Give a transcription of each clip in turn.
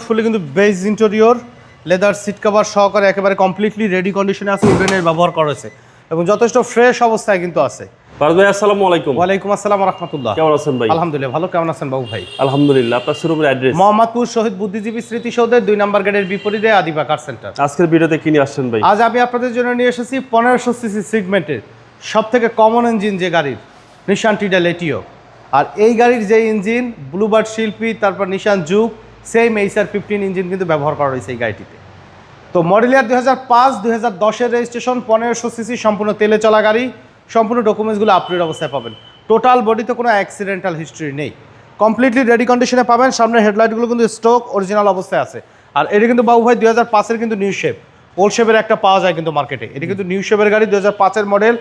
ফুলি কিন্তু beige interior leather seat cover সহকারে একেবারে কমপ্লিটলি রেডি কন্ডিশনে আছে উডেনের ব্যবহার করা হয়েছে। এবং যথেষ্ট ফ্রেশ অবস্থায় কিন্তু আছে। ফারুক ভাই আসসালামু আলাইকুম। ওয়ালাইকুম আসসালাম রহমতুল্লাহ কেমন আছেন ভাই? আলহামদুলিল্লাহ ভালো। কেমন আছেন বাবু ভাই? আলহামদুলিল্লাহ আপনার শোরুমের অ্যাড্রেস মোহাম্মদপুর শহীদ বুদ্ধিজীবী স্মৃতিসৌধের দুই নম্বর গেটের বিপরীতে আদিবা কার সেন্টার আজকের ভিডিওতে কি নিয়ে আসছেন ভাই? আজ আমি আপনাদের জন্য নিয়ে এসেছি পনেরোশো সিসি সিগমেন্টের সব থেকে কমন ইঞ্জিন যে গাড়ির নিশান টিডা লেটিও আর এই গাড়ির যে ইঞ্জিন ব্লুবার্ড শিল্পী তারপর Nissan Juke same HR fifteen engine কিন্তু ব্যবহার করা হয়েছে এই গাড়িটিতে। তো মডেল ইয়ার দুই হাজার পাঁচ, দুই হাজার দশের রেজিস্ট্রেশন পনেরোশো সিসি সম্পূর্ণ তেলে চলা গাড়ি, সম্পূর্ণ ডকুমেন্টসগুলো আপডেট অবস্থায় পাবেন। টোটাল বডিতে কোনো অ্যাক্সিডেন্টাল হিস্ট্রি নেই। কমপ্লিটলি রেডি কন্ডিশনে পাবেন, সামনের হেডলাইটগুলো কিন্তু স্টক অরিজিনাল অবস্থায় আছে। আর এটা কিন্তু বাবু ভাই হাজার পাঁচের কিন্তু নিউ শেপ ওল্ড শেপের একটা পাওয়া যায় কিন্তু মার্কেটে এটা কিন্তু নিউ শেপের গাড়ি দু হাজার পাঁচের মডেল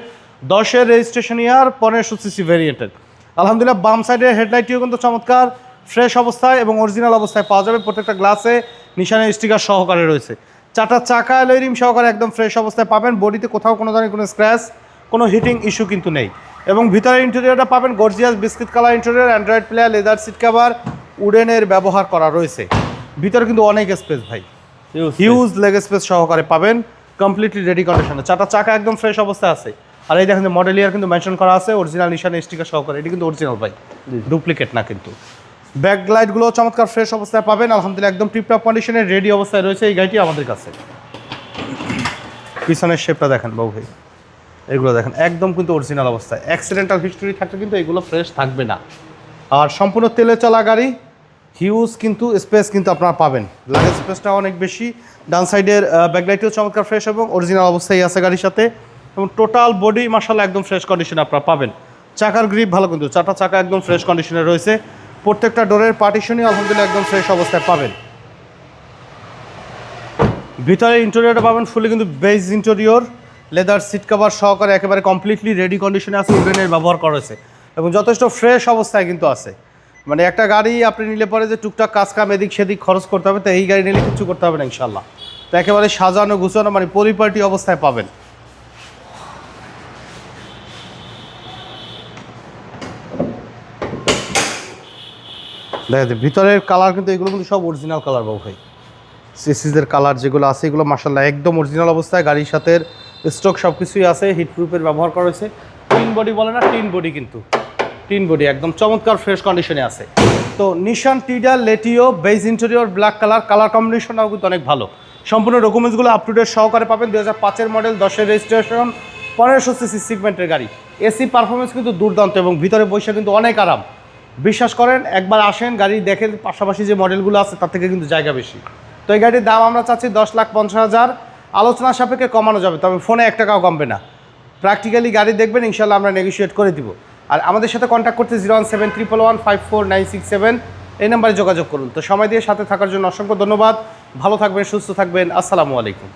দশের রেজিস্ট্রেশন ইয়ার পনেরোশো সিসি ভেরিয়েন্টের আলহামদুলিল্লাহ, বাম সাইডের হেডলাইটটিও কিন্তু চমৎকার। ফ্রেশ অবস্থায় এবং অরিজিনাল অবস্থায় পাওয়া যাবে। প্রত্যেকটা গ্লাসে নিশানের স্টিকার সহকারে রয়েছে। চারটা চাকা এলই সহকারে একদম ফ্রেশ অবস্থায় পাবেন। বডিতে কোথাও কোনো ধরনের কোনো স্ক্র্যাচ কোনো হিটিং ইস্যু কিন্তু নেই। এবং ভিতরে ইন্টেরিয়রটা পাবেন gorgeous biscuit colour interior android player leather seat cover উডেনের ব্যবহার করা রয়েছে। ভিতরে কিন্তু অনেক স্পেস ভাই। হিউজ লেগ স্পেস সহকারে পাবেন। কমপ্লিটলি রেডি কন্ডিশনে চারটা চাকা একদম ফ্রেশ অবস্থায় আছে। আর এই দেখেন মডেল ইয়ার কিন্তু মেনশন করা আছে। অরিজিনাল নিশান স্টিকার সহকারে। এটি কিন্তু অরিজিনাল ভাই। ডুপ্লিকেট না কিন্তু। ব্যাক লাইটগুলো চমৎকার ফ্রেশ অবস্থায় পাবেন। আলহামদুলিল্লাহ একদম টিপটপ কন্ডিশনে রেডি অবস্থায় রয়েছে এই গাড়িটি আমাদের কাছে। পিছনের শেপটা দেখেন বাবু ভাই। এগুলো দেখেন, একদম কিন্তু অরিজিনাল অবস্থায়। অ্যাক্সিডেন্টাল হিস্টোরি থাকলে কিন্তু এগুলো ফ্রেশ থাকবে না। আর সম্পূর্ণ তেলে চলা গাড়ি হিউজ কিন্তু স্পেস কিন্তু আপনারা পাবেন। লাগেজ স্পেসটা অনেক বেশি। ডান সাইডের ব্যাকলাইটও চমৎকার ফ্রেশ এবং অরিজিনাল অবস্থায় আছে গাড়ির সাথে। এবং টোটাল বডি মার্শাল একদম ফ্রেশ কন্ডিশনে আপনারা পাবেন। চাকার গ্রিপ ভালো কিন্তু, চারটা চাকা একদম ফ্রেশ কন্ডিশনে রয়েছে। প্রত্যেকটা ডোরের পার্টিশনই আলহামদুলিল্লাহ একদম ফ্রেশ অবস্থায় পাবেন। ভিতরে ইন্টেরিয়রটা পাবেন ফুলি কিন্তু beige interior leather seat cover সহকারে একেবারে কমপ্লিটলি রেডি কন্ডিশনে আছে উডেনের ব্যবহার করা হয়েছে। এবং যথেষ্ট ফ্রেশ অবস্থায় কিন্তু আছে। মানে একটা গাড়ি আপনি নিলে পরে যে টুকটাক কাজ কাম এদিক সেদিক খরচ করতে হবে, তো এই গাড়ি নিলে কিছু করতে হবে না ইনশাল্লাহ তো একেবারে সাজানো, গুছানো মানে পরিপাটি অবস্থায় পাবেন। দেখা যায় ভিতরের কালার কিন্তু এগুলো কিন্তু সব অরিজিনাল কালার বাবু ভাই। সিসিজের কালার যেগুলো আছে, এগুলো মাসাল্লাহ একদম অরিজিনাল অবস্থায়, গাড়ির সাথে স্টক সব কিছুই আছে হিট প্রুফের ব্যবহার করা হয়েছে। টিন বডি বলে না টিন বডি কিন্তু। টিন বডি একদম চমৎকার ফ্রেশ কন্ডিশনে আছে। তো Nissan Tiida Latio beige interior black colour colour কম্বিনেশনটাও কিন্তু অনেক ভালো। সম্পূর্ণ ডকুমেন্টসগুলো আপ টু ডেট সহকারে পাবেন দু হাজার পাঁচের মডেল দশের রেজিস্ট্রেশন পনেরোশো সিসি সিগমেন্টের গাড়ি। এসি পারফরমেন্স কিন্তু দুর্দান্ত এবং ভিতরে বসে কিন্তু অনেক আরাম। বিশ্বাস করেন, একবার আসেন, গাড়ি দেখেন, পাশাপাশি যে মডেলগুলো আছে, তার থেকে কিন্তু জায়গা বেশি। তো এই গাড়ির দাম আমরা চাচ্ছি দশ লাখ পঞ্চাশ হাজার। আলোচনা সাপেক্ষে কমানো যাবে, তবে ফোনে এক টাকাও কমবে না। প্র্যাকটিক্যালি গাড়ি দেখবেন ইনশাল্লাহ আমরা নেগোশিয়েট করে দিব। আর আমাদের সাথে কন্ট্যাক্ট করতে zero one seven triple one five four nine six seven এই নাম্বারে যোগাযোগ করুন। তো সময় দিয়ে সাথে থাকার জন্য অসংখ্য ধন্যবাদ। ভালো থাকবেন, সুস্থ থাকবেন। আসসালামু আলাইকুম।